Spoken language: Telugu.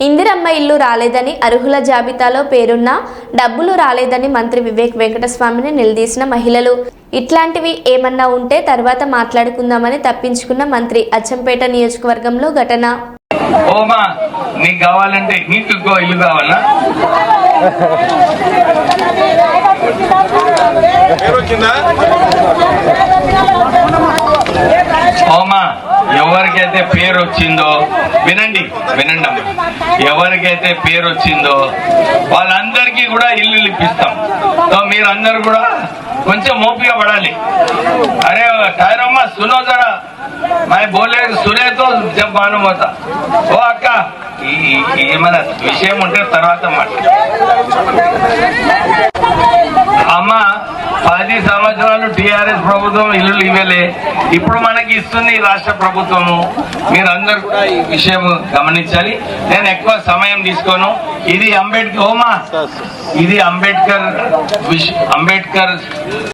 ఇందిరమ్మ ఇల్లు రాలేదని అర్హుల జాబితాలో పేరున్న డబ్బులు రాలేదని మంత్రి వివేక్ వెంకటస్వామిని నిలదీసిన మహిళలు. ఇట్లాంటివి ఏమన్నా ఉంటే తర్వాత మాట్లాడుకుందామని తప్పించుకున్న మంత్రి అచ్చంపేట నియోజకవర్గంలో ఘటన. ఓమా నీకు కావాలంటే నీకు ఇంకో ఇల్లు కావాలా? పేరు వచ్చిందా? ఓమా ఎవరికైతే పేరు వచ్చిందో వినండి వినండి అమ్మ. ఎవరికైతే పేరు వచ్చిందో వాళ్ళందరికీ కూడా ఇల్లు ఇప్పిస్తాం. సో మీరందరూ కూడా కొంచెం ఓపిక పడాలి. అరే టైరమ్మ సునో జరా మై బోలే సురేతో జబ్ ఓ అక్క ఏమైనా విషయం ఉంటే తర్వాత మాట్లాడు అమ్మ పది సంవత్సరాలు టిఆర్ఎస్ ప్రభుత్వం ఇల్లు ఇవ్వలే. ఇప్పుడు మనకి ఇస్తుంది ఈ రాష్ట్ర ప్రభుత్వము. మీరందరూ కూడా ఈ విషయం గమనించాలి. నేను ఎక్కువ సమయం తీసుకోను. ఇది అంబేద్కర్ ఓమా ఇది అంబేద్కర్ విష్- అంబేద్కర్